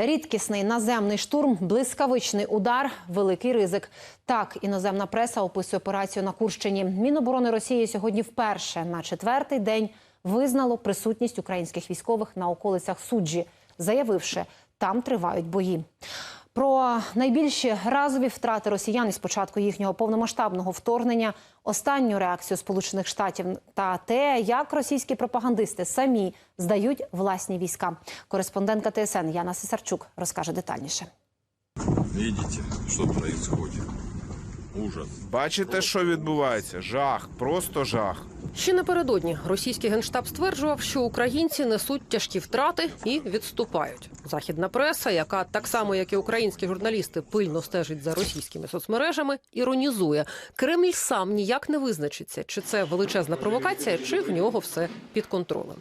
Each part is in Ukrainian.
Рідкісний наземний штурм, блискавичний удар, великий ризик. Так іноземна преса описує операцію на Курщині. Міноборони Росії сьогодні вперше на четвертий день визнало присутність українських військових на околицях суджі, заявивши, там тривають бої. Про найбільші разові втрати росіян із початку їхнього повномасштабного вторгнення, останню реакцію Сполучених Штатів та те, як російські пропагандисти самі здають власні війська. Кореспондентка ТСН Яна Сесарчук розкаже детальніше. Видите, що происходит? Ужас. Бачите, що відбувається? Жах, просто жах. Ще напередодні російський генштаб стверджував, що українці несуть тяжкі втрати і відступають. Західна преса, яка так само як і українські журналісти пильно стежить за російськими соцмережами, іронізує. Кремль сам ніяк не визначиться, чи це величезна провокація, чи в нього все під контролем.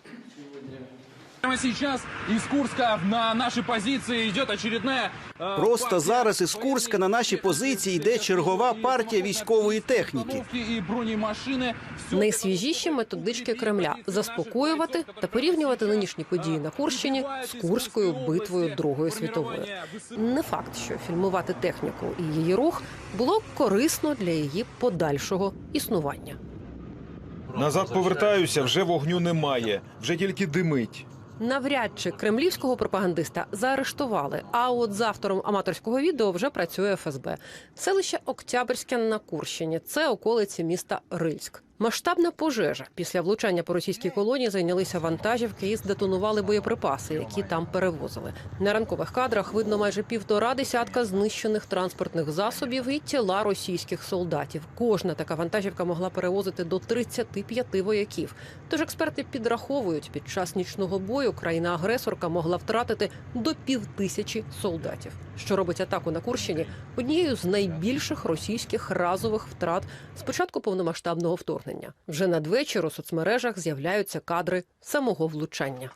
Прямо сейчас из Курска на наши позиции идет очередная... э, Просто партия зараз із Курська на наші позиції йде чергова партія військової техніки. и бронемашины. Всё Найсвіжіші методички Кремля заспокоювати та порівнювати нинішні події на Курщині з Курською битвою Другої світової. Не факт, що фільмувати техніку і її рух було корисно для її подальшого існування. Назад повертаюся, вже вогню немає, вже тільки димить. Навряд чи кремлівського пропагандиста заарештували. А от з автором аматорського відео вже працює ФСБ. Селище Октябрьське на Курщині. Це околиці міста Рильськ. Масштабна пожежа після влучання по російській колонії зайнялися вантажівки і здетонували боєприпаси, які там перевозили. На ранкових кадрах видно майже півтора десятка знищених транспортних засобів і тіла російських солдатів. Кожна така вантажівка могла перевозити до 35 вояків. Тож експерти підраховують, під час нічного бою країна-агресорка могла втратити до півтисячі солдатів, що робить атаку на Курщині однією з найбільших російських разових втрат з початку повномасштабного вторгнення. Вже надвечір у соцмережах з'являються кадри самого влучання.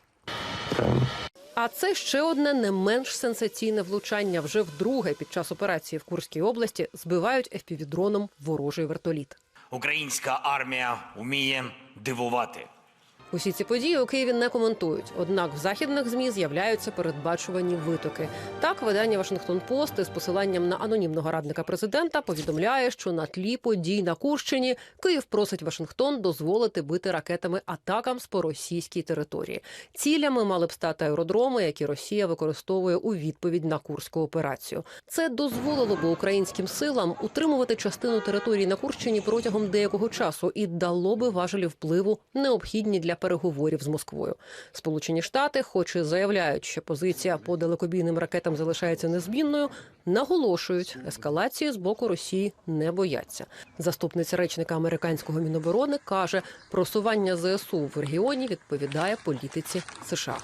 А це ще одне не менш сенсаційне влучання. Вже вдруге під час операції в Курській області збивають FPV-дроном ворожий вертоліт. Українська армія вміє дивувати. Усі ці події у Києві не коментують. Однак в західних змі з'являються передбачувані витоки. Так, видання Вашингтон Пост із посиланням на анонімного радника президента повідомляє, що на тлі подій на Курщині Київ просить Вашингтон дозволити бити ракетами атакам з по російській території. Цілями мали б стати аеродроми, які Росія використовує у відповідь на курську операцію. Це дозволило б українським силам утримувати частину території на Курщині протягом деякого часу і дало би важелі впливу необхідні для переговорів з Москвою. Сполучені Штати, хоч і заявляють, що позиція по далекобійним ракетам залишається незмінною, наголошують, ескалації з боку Росії не бояться. Заступниця речника американського міноборони каже, просування ЗСУ в регіоні відповідає політиці США.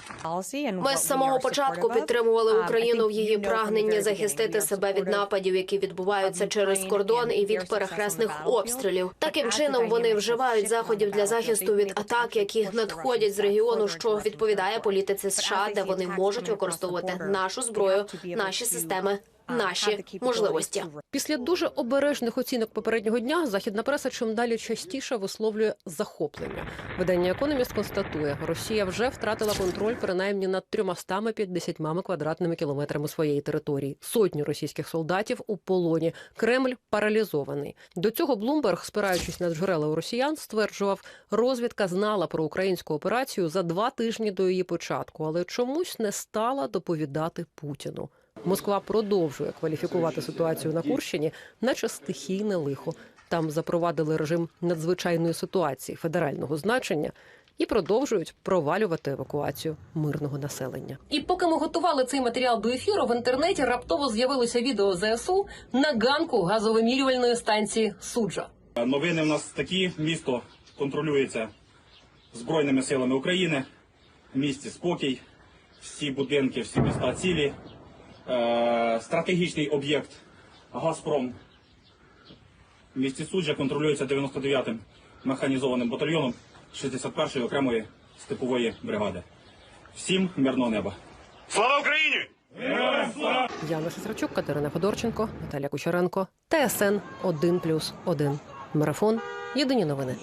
Ми з самого початку підтримували Україну в її прагненні захистити себе від нападів, які відбуваються через кордон і від перехресних обстрілів. Таким чином вони вживають заходів для захисту від атак, які надходять з регіону, що відповідає політиці США, де вони можуть використовувати нашу зброю, наші системи, наші можливості. Після дуже обережних оцінок попереднього дня західна преса чим далі частіше висловлює захоплення. Видання Економіст констатує, Росія вже втратила контроль принаймні над 350 квадратними кілометрами своєї території. Сотні російських солдатів у полоні. Кремль паралізований. До цього Блумберг, спираючись на джерела у росіян, стверджував, розвідка знала про українську операцію за два тижні до її початку, але чомусь не стала доповідати Путіну. Москва продовжує кваліфікувати ситуацію на Курщині, наче стихійне лихо. Там запровадили режим надзвичайної ситуації федерального значення і продовжують провалювати евакуацію мирного населення. І поки ми готували цей матеріал до ефіру, в інтернеті раптово з'явилося відео ЗСУ на ганку газовимірювальної станції Суджа. Новини в нас такі: місто контролюється Збройними силами України, в місті спокій, всі будинки, всі міста цілі. Е, стратегічний об'єкт Газпром в місті Суджа контролюється 99-м механізованим батальйоном 61-ї окремої степової бригади. Всім мирного неба. Слава Україні! Яна Шесарчук, Катерина Федорченко, Наталя Кучеренко, ТСН 1+,1. Марафон. Єдині новини.